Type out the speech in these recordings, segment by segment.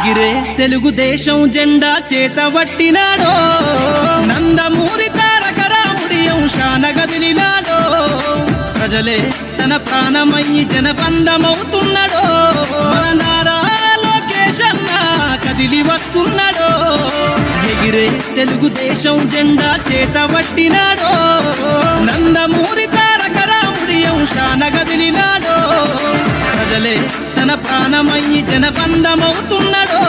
ఎగిరే తెలుగుదేశం జెండా చేతబట్టినాడో నందమూరి తారక రాముడి అంశాన గదిలినాడో. ప్రజలే తన ప్రాణమయ్యి జనబంధమవుతున్నాడో. మన నారా లోకేష్ కదిలి వస్తున్నాడో. ఎగిరే తెలుగుదేశం జెండా చేతబట్టినాడో నందమూరి తారక రాముడి అంశాన గదిలినాడో. ప్రజలే తన ప్రాణమయ్యి జనబంధమవుతున్నాడో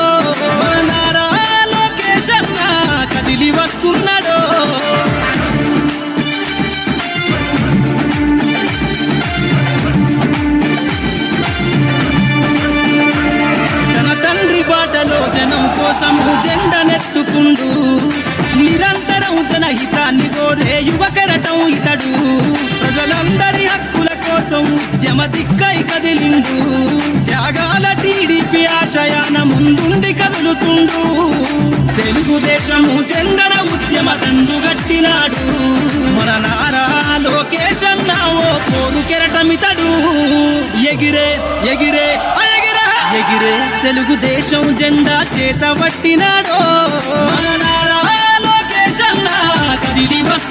మన నారా లోకేష్ కదిలి వస్తున్నాడు. తెలుగుదేశము ఉద్యమ దండు గట్టినాడు మన నారా లోకేశం ఓ పోరు కెరటమితడు. ఎగిరే ఎగిరే ఎగిరే తెలుగుదేశం జెండా చేతబట్టినాడో. మన నారా లోకేశన్న కదిలి వస్తున్నాడో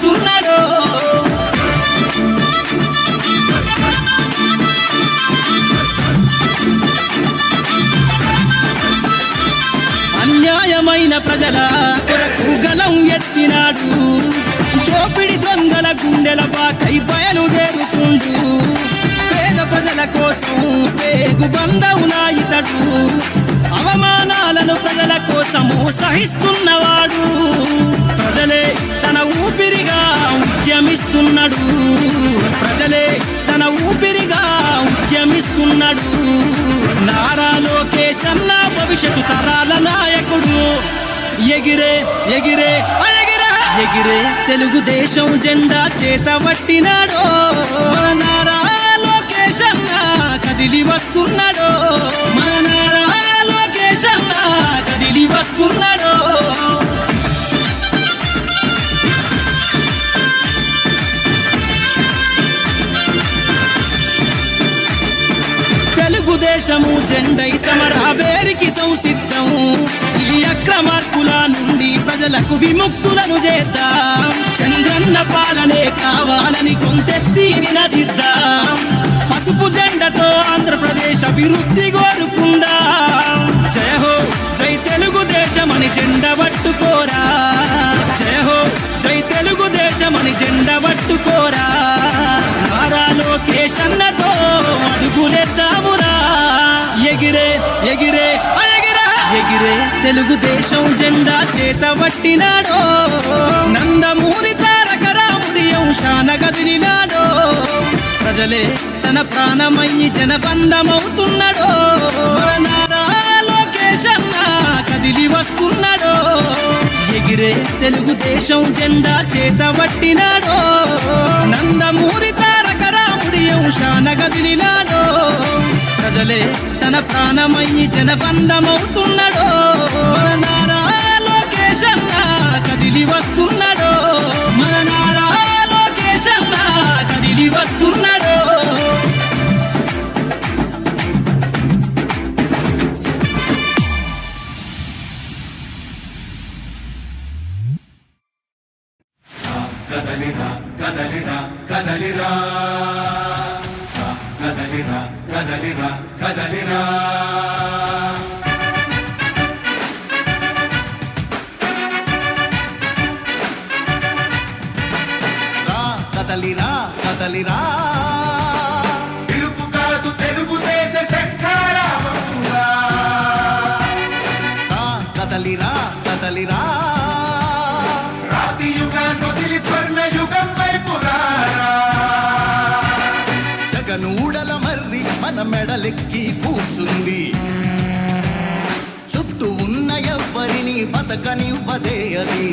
అన్యాయమైన ప్రజల కొరకు గలం ఎత్తినాడు. దోపిడి దొంగల గుండెల బాకై బయలుదేరుతుండు. పేద ప్రజల కోసం పేగు బంధవునా ఇతడు అవమానాలను ప్రజల కోసము సహిస్తున్నవాడు. ప్రజలే తన ఊపిరిగా ఉద్యమిస్తున్నాడు. ప్రజలే తన ఊపిరిగా ఉద్యమిస్తున్నాడు. నారా లోకేశం భవిష్యత్తు తరాల నాయకుడు. ఎగిరే ఎగిరే ఎగిరే. తెలుగుదేశం జెండా చేతబట్టినాడో మన నారా కదిలి వస్తున్నాడో. మన నారా లోకేష్ కదిలి వస్తున్నాడు. దేశము జెండై సమరాబేరికి సంసిద్ధం. ఈ అక్రమార్కుల నుండి ప్రజలకు విముక్తులను చేద్దాం. చంద్రన్న పాలనే కావాలని కొంతెత్తి నినదిద్దాం పసుపు జెండతో ఆంధ్రప్రదేశ్ అభివృద్ధి కోరుకుందాం. జయ హో జై తెలుగుదేశమని జెండ పట్టుకోరా. జయ హో జై తెలుగుదేశమని జెండ పట్టుకోరా. నారా లోకేష్ అన్నతో అడుగులేద్దామురా. ఎగిరే ఎగిరే ఎగిరే. తెలుగుదేశం జెండా చేతబట్టినాడో నందమూరి తారక రాముడి అంశాన గదిలినాడో ప్రజలే తన ప్రాణమయ్యి జనబంధమవుతున్నాడో. నారా కదిలి వస్తున్నాడో. ఎగిరే తెలుగుదేశం జెండా చేతబట్టినాడో నందమూరి తారక రాముడి అంశాన గదిలినాడో ప్రజలే తన ప్రాణమయ్యి జనబంధమవుతున్నాడో. మన నారా లోకేశన్న కదిలి వస్తున్నాడో. మన నారా లోకేశన్న కదిలి వస్తున్నాడో కదలిరా కదలిరా. పిలుపు కాదు తెలుగుదేశ శంకరామపురా రా కదలిరా కదలిరా. రాతి యుగాన్ని వదిలి స్వర్ణ యుగం జగనూడల మర్రి మన మెడలెక్కి కూర్చుంది. చుట్టూ ఉన్న ఎవ్వరిని బతకనివ్వదే అది.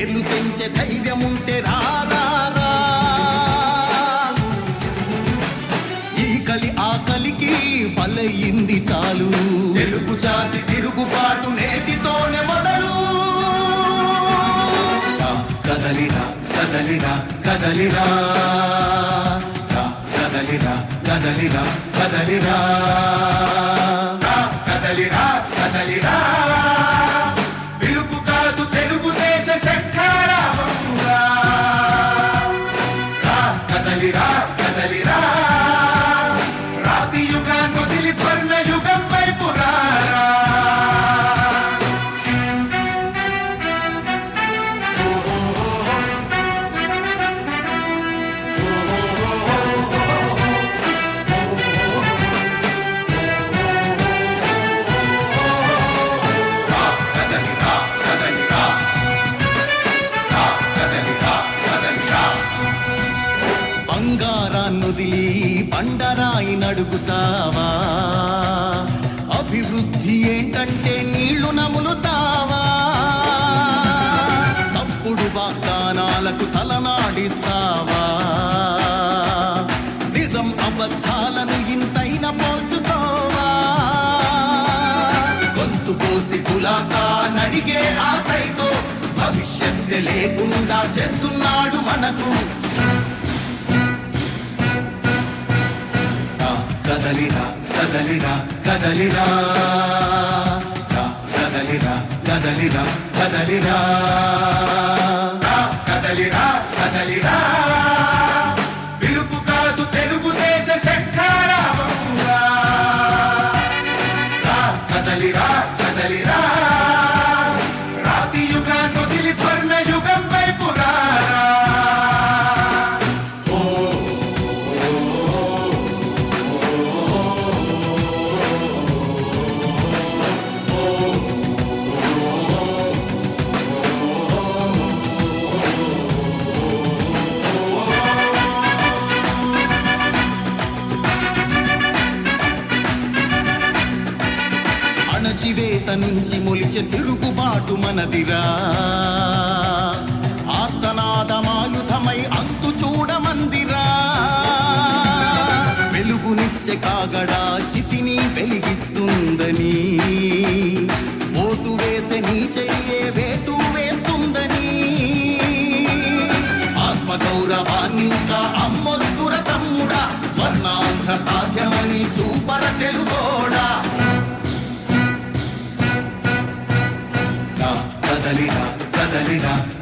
తుంచి వేర్లు తెంచే ధైర్యం ఉంటే రాదారా ఈ కలి ఆకలికి బలయింది చాలు. తెలుగు జాతి తిరుగుబాటు నేటితోనే మొదలు. కదలిరా కదలిరా కదలిరా కదలిరా కదలిరా కదలిరా కదలిరా కదలిరా చేస్తున్నాడు మనకు. కదలిరా కదలిరా కదలిరా రా, కదలిరా కదలిరా రా కదలిరా మనదిరా ఆర్తనాదమాయుధమై అంతు చూడమందిరా వెలుగునిచ్చే కాగడా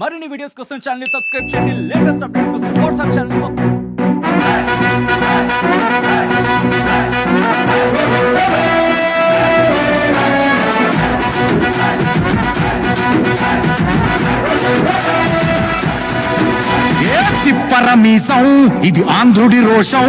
మరిన్ని వీడియోస్ కోసం ఛానల్ సబ్స్క్రైబ్ చేయండి. లేటెస్ట్ అప్డేట్స్ కోసం వాట్సాప్ ఛానల్ ఏ తిప్పరమీసం ఇది ఆంధ్రుడి రోషం.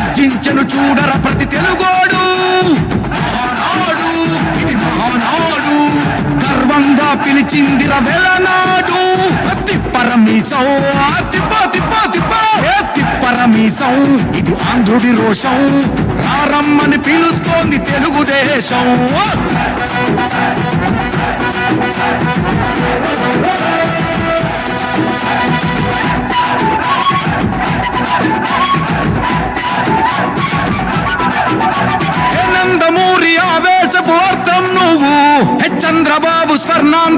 గర్జించను చూడర ప్రతి తెలుగోడు. మహానాడు ఇది మహానాడు. గర్వంగా పిలిచిందిర వెలనాడు తిప్పరమీసం ఆ తిప్ప తిప్ప తిప్ప తిప్పరమీసం ఇది ఆంధ్రుడి రోషం. రారమ్మని పిలుస్తోంది తెలుగుదేశం.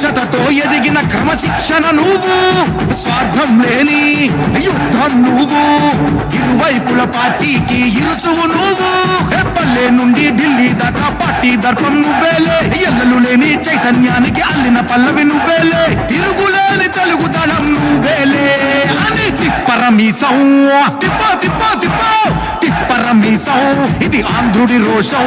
శతతో ఎదిగిన క్రమశిక్షణ నువ్వు స్వార్థం లేని యుద్ధం నువ్వు. ఇరువైపుల పార్టీకి ఇరుసువు నువ్వు. హెప్పల్లే నుండి ఢిల్లీ దాకా పార్టీ దర్పం నువ్వేలే ఎల్లలు లేని చైతన్యానికి అల్లిన పల్లవి నువ్వేలే తిరుగులేని తెలుగు దళం నువ్వేలే అని తిప్పరమీసం తిప్ప తిప్ప తిప్ప. తిప్పరమీసం ఇది ఆంధ్రుడి రోషం.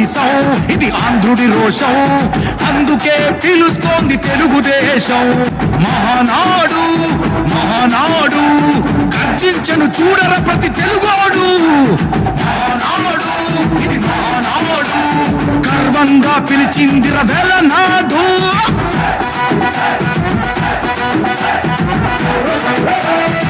తిప్ప ఇది ఆంధ్రుడి రోషం. అందుకే పిలుస్తోంది తెలుగుదేశం. మహానాడు మహానాడు గర్జించను చూడర ప్రతి తెలుగోడు. మహానాడు ఇది మహానాడు గర్వంగా పిలిచిందిర వెలనాడు Hey!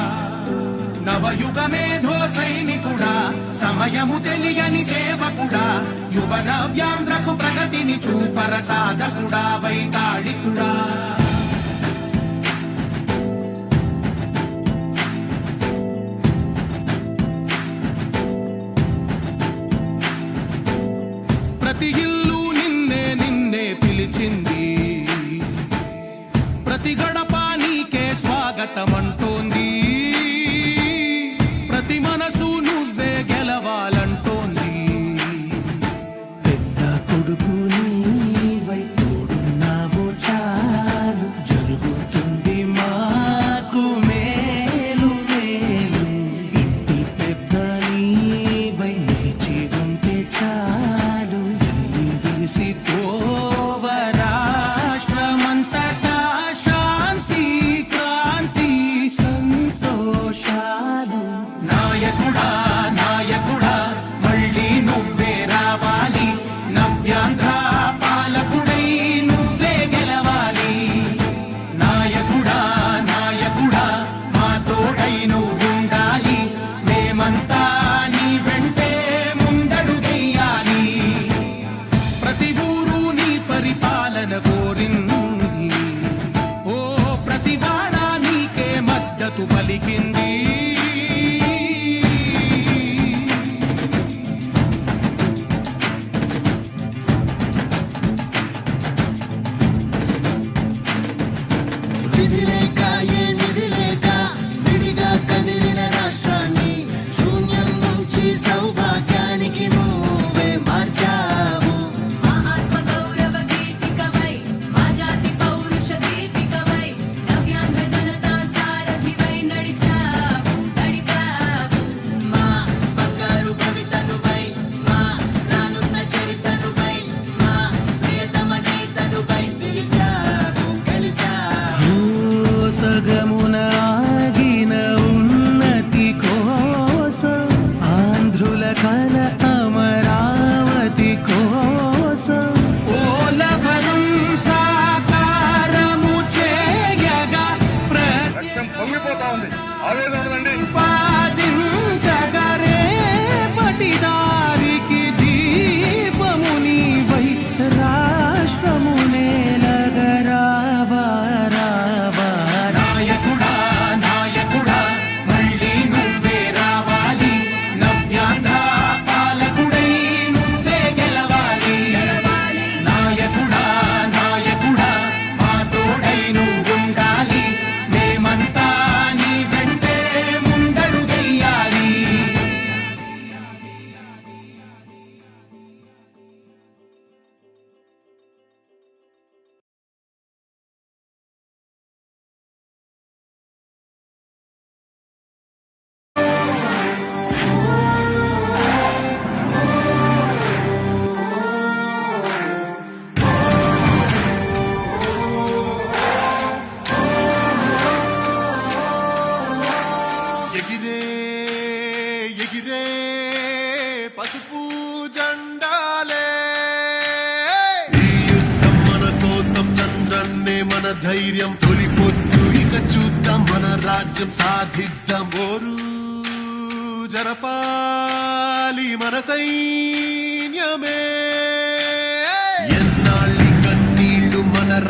నవయుగ మేధో సైనికుడా సమయము తెలియని సేవకుడా యువన వ్యాంధ్రకు ప్రగతిని చూపర సాధకుడా వైతాళికుడా. ప్రతి ఇల్లు నిన్నే నిన్నే పిలిచింది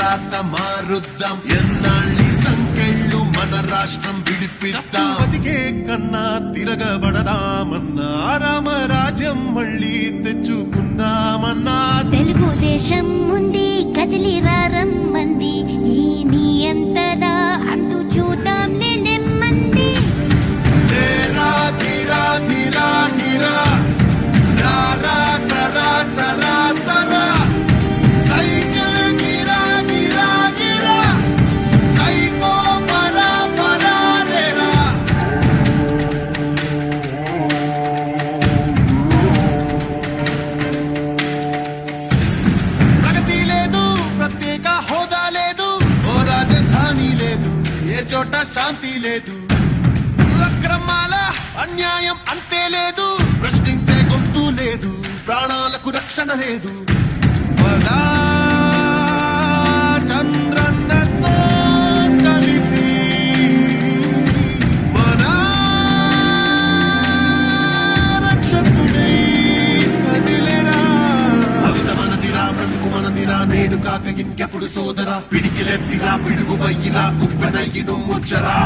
రాత మారుద్దాం. ఎన్నాళ్ళి సంకెళ్ళు మన రాష్ట్రం విడిపిస్తాం బతికే కన్నా తిరగబడదామన్నా రామరాజ్యం మళ్ళీ తెచ్చుకుందామన్నా. తెలుగుదేశం ఉంది కదిలి రమ్మంది ఈ నీ అంతలా అంటూ చూద్దాంలే నెమ్మంది. రా సరా సరా సరా. నేరమాల అన్యాయం అంతే లేదు. ప్రశ్నించే గొంతు లేదు. ప్రాణాలకు రక్షణ లేదు. పదా మనదిరా నేడు కాక ఇంకెప్పుడు సోదరా. పిడికిలెత్తిరా పిడుగు వయ్యిరా ఉప్పెనయ్యిను ముచ్చరా.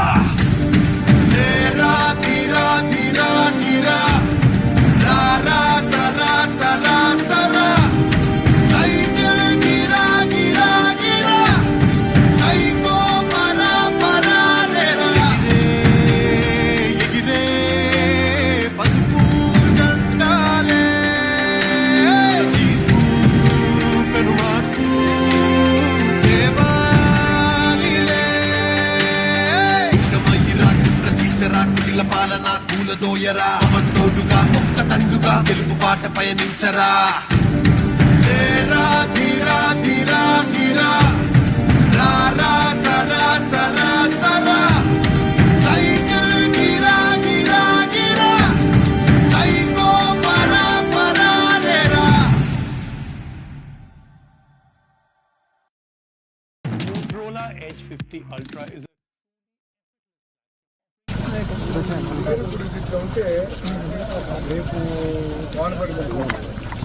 Ra, ra, ra, ra, ra. కూలదోయరా అవంతోడుగా ఒక్క తండుగా గెలుపు పాట పయనించరా ధీరా ధీరా ధీరా ధీరా రా రా సరా సరా సరా సైకిల్ గిరా గిరా గిరా సైకో పరా పరా RERA Motorola Edge 50 Ultra is a ఇట్లా ఉంటే రేపు వాన పడుతుంది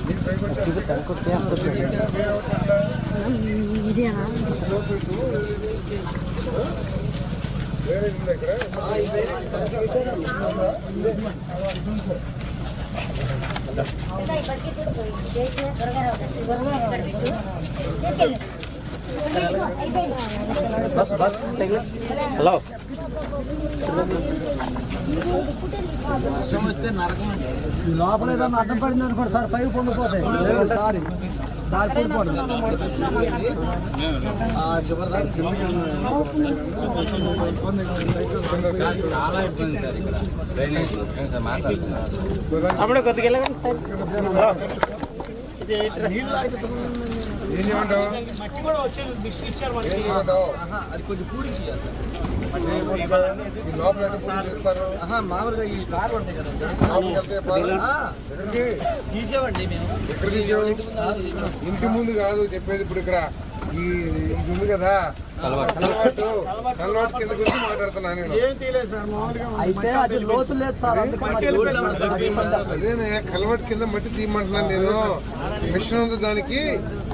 నీకు పైకి వచ్చేస్తే వేరే ఉంది ఇక్కడ ఇప్పటికీ లోపల ఏదన్నా అడ్డం పడింది అనుకోండి సార్. పైకి పొంగిపోతాయి సారీ దారి ఏం చేయమంటావు ఏం చేయమంటావు అది కొంచెం మామూలుగా ఈ కారు ఉంటాయి కదండి తీసేవండి మేము. ఇంటి ముందు కాదు చెప్పేది ఇప్పుడు ఇక్కడ. ఈ ఇది ఉంది కదా. అలవాటు అలవాటు కింద గురించి మాట్లాడుతున్నా నేను. అయితే అది లోతు లేదు సార్ అందుకని అదేనే కలవట్ కింద మట్టి తీయమంటున్నాను నేను. మిషన్ ఉంది దానికి.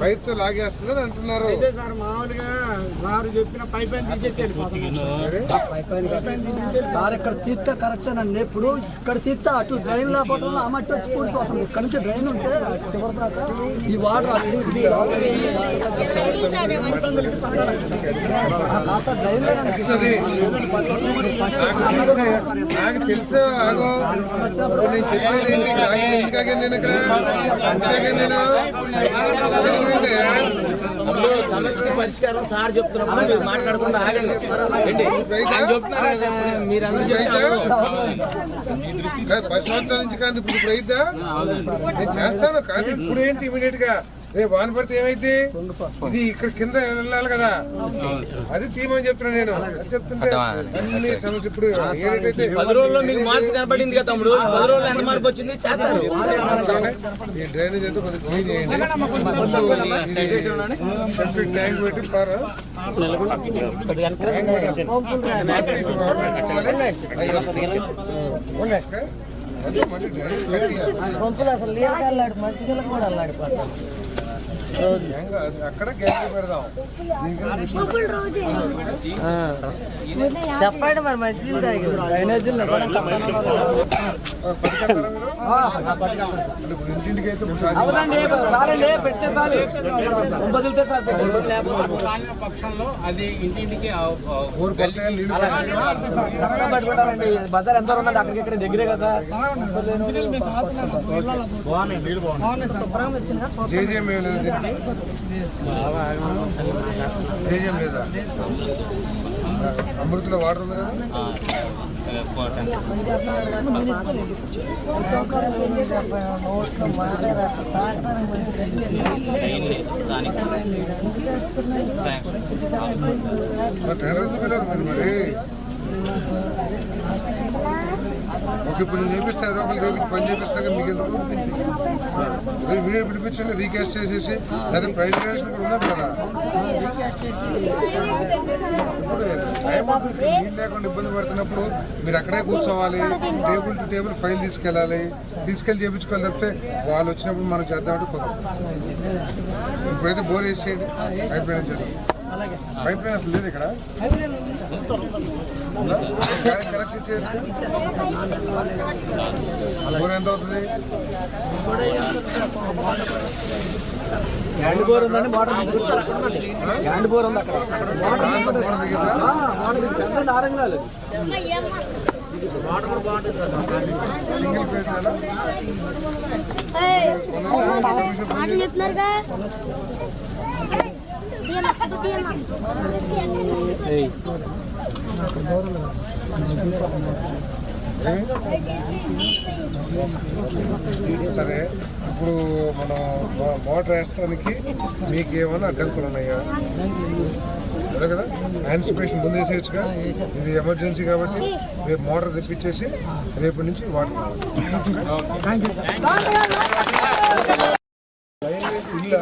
పైప్తో లాగేస్తుందని అంటున్నారు. సార్ మామూలుగా సార్ చెప్పిన పైప్ సార్ ఇక్కడ తీస్తే కరెక్టేనండి ఇప్పుడు ఇక్కడ తీస్తే అటు డ్రైన్ లేకపోవడం ఆ మట్టి వచ్చి కూడిపోతుంది ఇక్కడ నుంచి డ్రైన్ ఉంటే చివరి దాకా ఈ వాటర్. నాకు తెలుసే నాకు తెలుసా ఆగో. నేను చెప్పేది ఏంటి? ఎందుకాగా నేను ఇక్కడ నేను సమస్యకి పరిష్కారం సార్ చెప్తున్నప్పుడు మీరు మాట్లాడకుండా ఆగండి. రైతా? కాదు, పది సంవత్సరాల నుంచి కాదు ఇప్పుడు ఇప్పుడు అయిద్దా నేను చేస్తాను కాదు ఇప్పుడు ఏంటి ఇమీడియట్గా రేపు వాన పడితే ఏమైంది ఇది ఇక్కడ కింద వెళ్ళాలి కదా. అది తీయమని చెప్తున్నా నేను. అది చెప్తుంటే అన్ని సమస్య ఇప్పుడు ఏ రేట్ అయితే పది రోజుల్లో మీకు మార్పు కనపడింది కదా తమ్ముడు. ఈ పది రోజుల్లో ఎంత మార్పు వచ్చింది? చేస్తారు. ఈ డ్రైనేజ్ అయితే కొంచెం క్లీన్ చేయండి. ట్యాంక్ పెట్టి పార. మాత్రం ఇటు పెట్టుకోవాలి. అవి వస్తాయి. ఓకే? చెప్పండి మరి మంచి. అవునండి పెట్టే చాలు చాలు పట్టుకుంటారండి. బజార్ ఎంత ఉందండి అక్కడికి ఇక్కడ దగ్గరే కదా సార్. జేజేఎం లేదా? అమృతలో వాటర్ ఉంది? కదా మరి టెండర్ ఎందుకు వెళ్ళారు మీరు మరి? ఓకే ఇప్పుడు నేను చేపిస్తే రూపాయలు చేపించి పని చేపిస్తాగా మీకు ఎందుకు? వీడియో పిలిపించండి రీకాస్ట్ చేసేసి లేదా ప్రైజ్ వేషన్ కూడా ఉందా కదా ఇప్పుడు టైం ఇక్కడ నీళ్ళు లేకుండా ఇబ్బంది పడుతున్నప్పుడు మీరు అక్కడే కూర్చోవాలి టేబుల్ టు టేబుల్ ఫైల్ తీసుకెళ్ళాలి తీసుకెళ్ళి చేయించుకోవాలి తప్పితే వాళ్ళు వచ్చినప్పుడు మనం చేద్దామంటే కుదరదు. ఇప్పుడైతే బోర్ వేసేయండి. పైప్ లైన్ పైప్ లైన్ అసలు లేదు ఇక్కడ? కరెక్ట్ చేయొచ్చు బోర్ ఎంత అవుతుంది హ్యాండ్ బోర్ ఉందండి మోటార్ హ్యాండ్ బోర్ ఉంది అక్కడ దాంట్లో బోర్ దిగిందా మోటార్ పెద్ద నారంగాలు సింగిల్ ఫేజ్ కదా మాటలు చెప్తున్నారుగా సరే ఇప్పుడు మనం మోటార్ వేస్తానికి మీకు ఏమైనా అడ్డంకులు ఉన్నాయా? అదే కదా? ఆన్సిపేషన్ ముందు వేసేయచ్చుగా? ఇది ఎమర్జెన్సీ కాబట్టి రేపు మోటార్ తెప్పించేసి రేపటి నుంచి వాడుకోవాలి ఇల్లా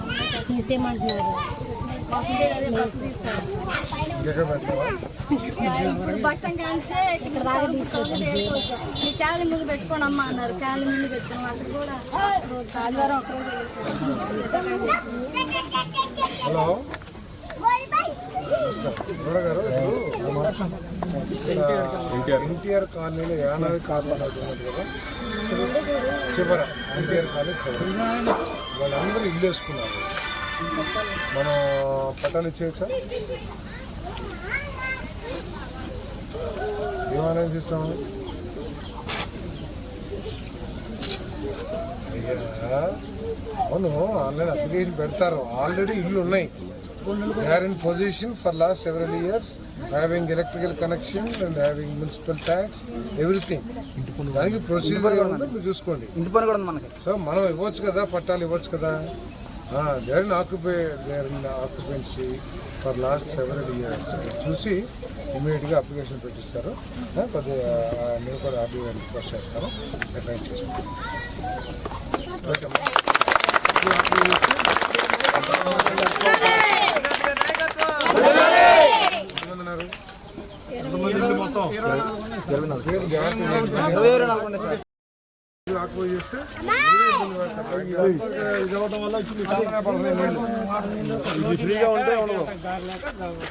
పెట్టావా ఇప్పుడు స్టాండ్ కానిస్తే ఇక్కడ తీసుకొచ్చి. మీ ఫ్యామిలీ ముందు పెట్టుకోండి అమ్మ అన్నారు. ఫ్యామిలీ ముందు పెట్టుకున్నాం. అక్కడ కూడా ఆదివారం హలో? నమస్కారం. గారు ఎన్టీఆర్ ఎన్టీఆర్ కాలనీలో యానాది కాలనీ ఉన్నది కదా? చివర. ఎన్టీఆర్ కాలనీ చివర. వాళ్ళందరూ ఇల్లు వేసుకున్నారు మనం పట్టాలు ఇచ్చేయచ్చా? ఏమైనా అయ్యా. అవును ఆన్లైన్ అప్లికేషన్ పెడతారు. ఆల్రెడీ ఇల్లు ఉన్నాయి. They are in position for last several years having electrical connection and having municipal tax everything దానికి ప్రొసీజర్ మీరు చూసుకోండి. ఇంటి పని కూడా ఉంది మనకి. సో మనం ఇవ్వచ్చు కదా పట్టాలు ఇవ్వచ్చు కదా? They occupy occupy they occupancy for last several years చూసి ఇమీడియట్గా అప్లికేషన్ పెట్టిస్తారు. కొద్దిగా మీరు కూడా ఆర్డీ రిక్వెస్ట్ చేస్తాము అడ్వైజ్ చేసుకుంటాం ఇది ఫ్రీగా ఉంటే ఉండదు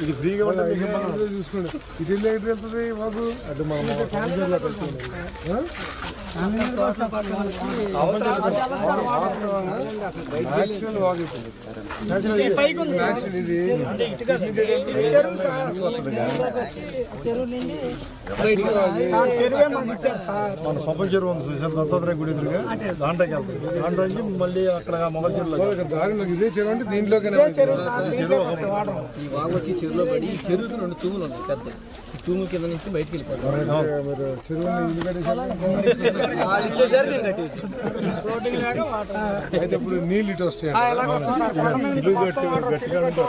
ఇది ఫ్రీగా ఉంటే మీకు ఇబ్బంది చూసుకోండి ఇది ఎల్లు వెళ్తుంది బాబు అంటే మన మన సొప్ప చెరువు ఉంది చూసారు దత్తాత్రేయ గుడి ఎదురుగా దాంట్లోకి వెళ్తుంది దాంట్లో నుంచి మళ్ళీ అక్కడ మొగల్ చెరువులో దారిలో ఇదే చెరువు అంటే దీంట్లోకి ఈ వాగు వచ్చి చెరువులో పడి ఈ చెరువుకి రెండు తూములు ఉన్నాయి పెద్ద. ఈ కింద నుంచి బయటికి వెళ్ళిపోతారు అయితే ఇప్పుడు నీళ్ళు ఇటు వస్తాయి ఇల్లు గట్టి గట్టిగా ఉంటే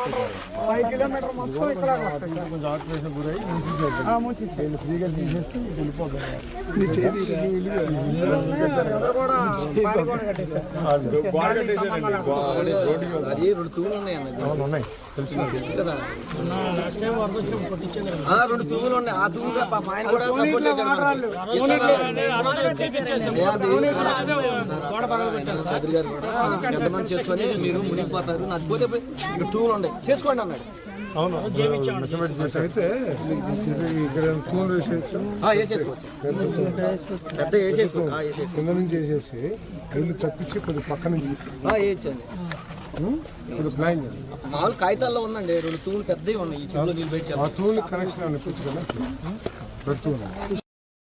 వస్తుంది కొంచెం గురై ఫ్రీగా తీసేస్తే రెండు ఉన్నాయి. తెలుసు కదా రెండు తూములు ఉన్నాయి. ఆ తూము ఆయన కూడా సపోర్ట్ చేశాడు చౌదరి గారు కూడా ఎంతమంది చేసుకొని మీరు మునిగిపోతారు నాకు పోతే పోయి ఇక్కడ తూములు ఉన్నాయి. చేసుకోండి అన్నాడు. అవును. అయితే ఇక్కడ తూములు వేసేసుకోవచ్చు. కింద నుంచి వేసేసి తప్పించి కొద్ది పక్క నుంచి. ఇప్పుడు ప్లాన్ చేయాలి మామూలు కాగితాల్లో ఉందండి రెండు తూములు పెద్దవి ఉన్నాయి. ఈ నీళ్ళు బయటకు ఆ తూములు కనెక్షన్ అనిపించు కదా పెడుతూ ఉన్నాం.